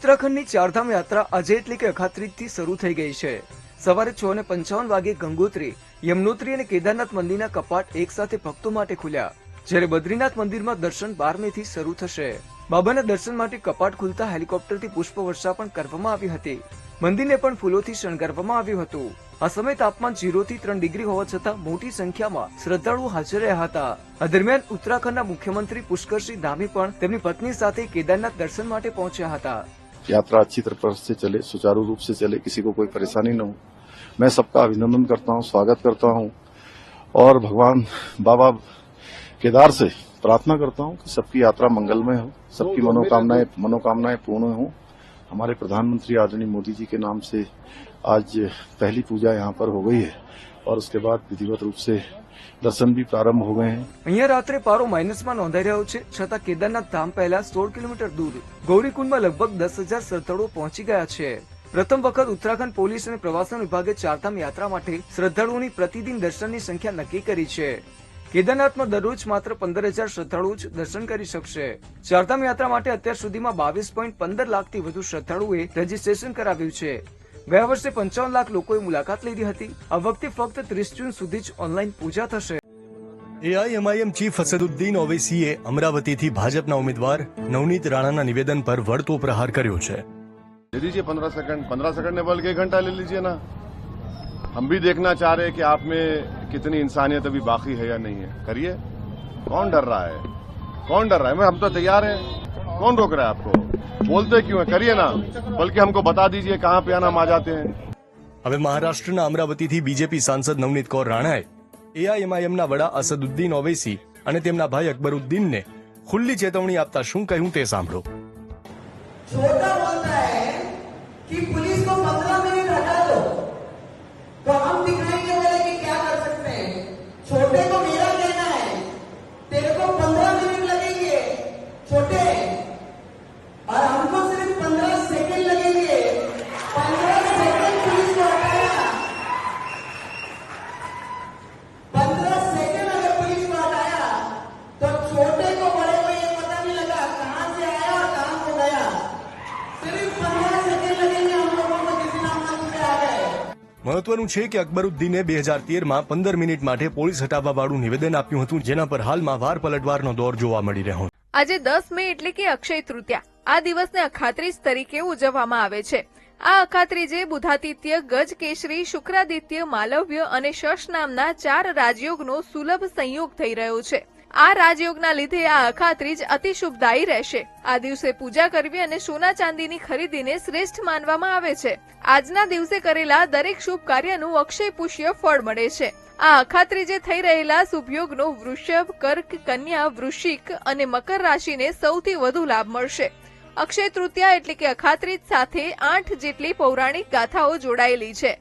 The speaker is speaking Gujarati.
ઉત્તરાખંડની ચારધામ યાત્રા આજે એટલે કે અખાત્રીજથી શરૂ થઈ ગઈ છે. સવારે છ ને પંચાવન વાગે ગંગોત્રી, યમનોત્રી અને કેદારનાથ મંદિરના કપાટ એક સાથે ભક્તો માટે ખુલ્યા. જ્યારે બદ્રીનાથ મંદિરમાં દર્શન બાર મે થી શરૂ થશે. બાબાના દર્શન માટે કપાટ ખુલતા હેલિકોપ્ટરથી પુષ્પવર્ષા પણ કરવામાં આવી હતી. મંદિરને પણ ફૂલોથી શણગારવામાં આવ્યું હતું. આ સમય તાપમાન જીરો થી ત્રણ ડિગ્રી હોવા છતાં મોટી સંખ્યામાં શ્રદ્ધાળુઓ હાજર રહ્યા હતા. આ દરમિયાન ઉત્તરાખંડના મુખ્યમંત્રી પુષ્કરસિંહ ધામી પણ તેમની પત્ની સાથે કેદારનાથ દર્શન માટે પહોંચ્યા હતા. यात्रा अच्छी तरह से चले सुचारू रूप से चले किसी को कोई परेशानी न हो। मैं सबका अभिनंदन करता हूँ स्वागत करता हूँ और भगवान बाबा केदार से प्रार्थना करता हूँ कि सबकी यात्रा मंगलमय हो सबकी मनोकामनाएँ मनोकामनाएँ पूर्ण हो। हमारे प्रधानमंत्री आदरणीय मोदी जी के नाम से आज पहली पूजा यहाँ पर हो गई है और उसके बाद विधिवत रूप से દર્શન બી પ્રારંભ હો ગયે हैं અહીંયા રાત્રે પારો માઇનસમાં નોંધાઈ રહ્યો છે, છતાં કેદારનાથ ધામ પહેલા સોળ કિલોમીટર દૂર, ગૌરીકુંડમાં લગભગ દસ હજાર શ્રદ્ધાળુઓ પહોંચી ગયા છે. પ્રથમ વખત ઉત્તરાખંડ પોલીસ અને પ્રવાસન વિભાગે ચારધામ યાત્રા માટે શ્રદ્ધાળુઓની પ્રતિદિન દર્શનની સંખ્યા નક્કી કરી છે. કેદારનાથમાં દરરોજ માત્ર પંદર હજાર શ્રદ્ધાળુઓ જ દર્શન કરી શકશે. ચારધામ યાત્રા માટે અત્યાર સુધીમાં બાવીસ પોઈન્ટ પંદર લાખથી વધુ શ્રદ્ધાળુઓએ રજીસ્ટ્રેશન કરાવ્યું છે. ગયા વર્ષે પંચાવન લાખ લોકોએ મુલાકાત લીધી હતી આ વખતે ફક્ત ત્રીસ જૂન સુધી જ ઓનલાઈન પૂજા થશે એઆઈએમઆઈએમ ચીફ અસદુદ્દીન ઓવૈસીએ અમરાવતીથી ભાજપના ઉમેદવાર નવનીત રાણાના નિવેદન પર વળતો પ્રહાર કર્યો છે दे दीजिए पंद्रह सेकंड पंद्रह सेकंड ने बल्कि एक घंटा ले लीजिए ना हम भी देखना चाह रहे हैं कि आप में कितनी इंसानियत अभी बाकी है या नहीं है करिए कौन डर रहा है कौन डर रहा है मैं हम तो तैयार हैं कौन रोक रहा है आपको बोलते क्यों है करिए ना बल्कि हमको बता दीजिए कहाँ पे आना हम आ जाते हैं હવે મહારાષ્ટ્રના અમરાવતીથી બીજેપી સાંસદ નવનીત કૌર રાણાએ એઆઈએમઆઈએમના વડા અસદુદ્દીન ઓવૈસી અને તેમના ભાઈ અકબરુદ્દીનને ખુલ્લી ચેતવણી આપતા શું કહ્યું તે સાંભળો छोटा बोलता है कि મહત્વનું છે કે અકબરુદ્દીને બે હજાર તેરમાં પંદર મિનિટ માટે પોલીસ હટાવવા વાળું નિવેદન આપ્યું હતું, જેના પર હાલમાં વાર પલટવારનો દોર જોવા મળી રહ્યો. આજે દસ મે એટલે કે અક્ષય તૃતીયા. આ દિવસને અખાત્રીજ તરીકે ઉજવવામાં આવે છે. આ અખાત્રીજે બુધાદિત્ય ગજ કેશરી શુક્રાદિત્ય, માલવ્ય અને શશ નામના ચાર રાજયોગનો સુલભ સંયોગ થઈ રહ્યો છે. આ રાજયોગના લીધે આ અખાત્રીજ અતિ શુભદાયી રહેશે. આ દિવસે પૂજા કરવી અને સોના ચાંદીની ખરીદીને શ્રેષ્ઠ માનવામાં આવે છે. આજના દિવસે કરેલા દરેક શુભ કાર્યનું અક્ષય પુષ્ય ફળ મળે છે. આ અખાત્રીજે થઈ રહેલા શુભયોગનો વૃષભ, કર્ક, કન્યા, વૃશ્ચિક અને મકર રાશિને સૌથી વધુ લાભ મળશે. અક્ષય તૃતીયા એટલે કે અખાત્રીજ સાથે આઠ જેટલી પૌરાણિક ગાથાઓ જોડાયેલી છે.